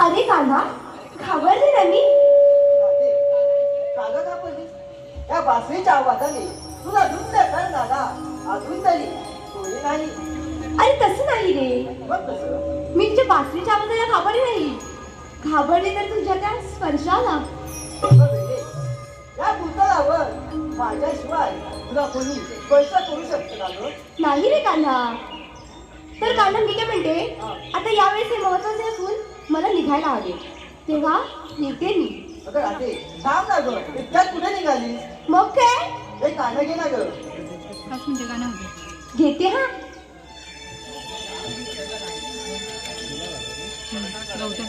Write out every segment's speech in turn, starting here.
अरे कान्हा घाबरली ना मी? कागद आपली या बासरीच्या आवाजाने तुला धुंद कर दादा अजून तरी कोणी नाही. अरे तसं नाही रे. मग कसं? मी तुझ्या बासरीच्या आवाजाला घाबरली नाही. घाबरली तर तुझ्या त्या स्पर्शाला. बघ रे, या भूतलावर माझ्याशिवाय तुला कोणी स्पर्श करू शकतं का गं? नाही रे कान्हा. तर कान्हा मी काय म्हणते? आता यावेळेस हे महत्त्वाचे असून मला निघायला हवे. तेव्हा निघते मी अगं राधे थांब ना गं. इतक्यात कुठे निघाली मग काय? कानं घे ना गं. पाच मिनिटं गाणं होते घेते हा. गौतम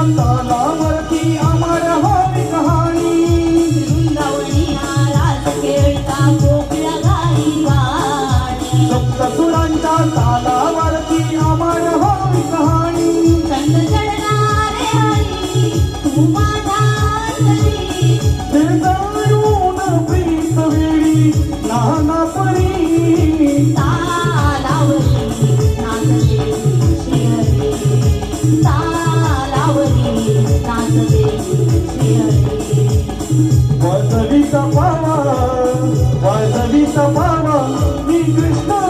सप्तसुरांच्या तालावरती अमर हवी कहाणी. गाणी सप्तसुरांच्या तालावरती अमर हवी कहाणी. तू ते दारुण प्रीत वेळी लहाना परी. तालावरी नाचते श्रीहरी Krishna